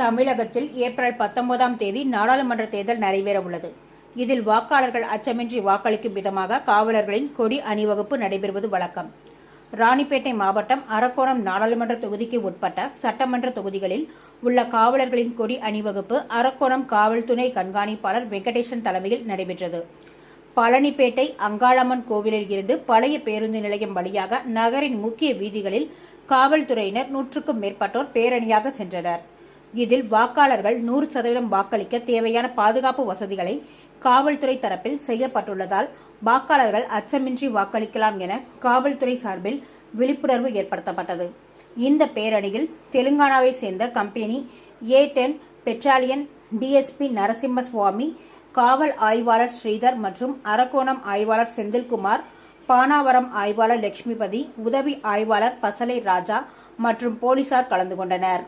தமிழகத்தில் ஏப்ரல் பத்தொன்பதாம் தேதி நாடாளுமன்ற தேர்தல் நடைபெற உள்ளது இதில் வாக்காளர்கள் அச்சமின்றி வாக்களிக்கும் விதமாக காவலர்களின் கொடி அணிவகுப்பு நடைபெறுவது வழக்கம். ராணிப்பேட்டை மாவட்டம் அரக்கோணம் நாடாளுமன்ற தொகுதிக்கு உட்பட்ட சட்டமன்ற தொகுதிகளில் உள்ள காவலர்களின் கொடி அணிவகுப்பு அரக்கோணம் காவல் துணை கண்காணிப்பாளர் வெங்கடேசன் தலைமையில் நடைபெற்றது. பழனிப்பேட்டை அங்காளம்மன் கோவிலில் இருந்து பழைய பேருந்து நிலையம் வழியாக நகரின் முக்கிய வீதிகளில் காவல்துறையினர் நூற்றுக்கும் மேற்பட்டோர் பேரணியாக சென்றனர். இதில் வாக்காளர்கள் நூறு சதவீதம் வாக்களிக்க தேவையான பாதுகாப்பு வசதிகளை காவல்துறை தரப்பில் செய்யப்பட்டுள்ளதால் வாக்காளர்கள் அச்சமின்றி வாக்களிக்கலாம் என காவல்துறை சார்பில் விழிப்புணர்வு ஏற்படுத்தப்பட்டது. இந்த பேரணியில் தெலுங்கானாவை சேர்ந்த company A ten battalion DSP Narasimha Swamy காவல் ஆய்வாளர் ஸ்ரீதர் மற்றும் அரக்கோணம் ஆய்வாளர் செந்தில்குமார் பானாவரம் ஆய்வாளர் லட்சுமிபதி உதவி ஆய்வாளர் பசலை ராஜா மற்றும் போலீசார் கலந்து கொண்டனர்.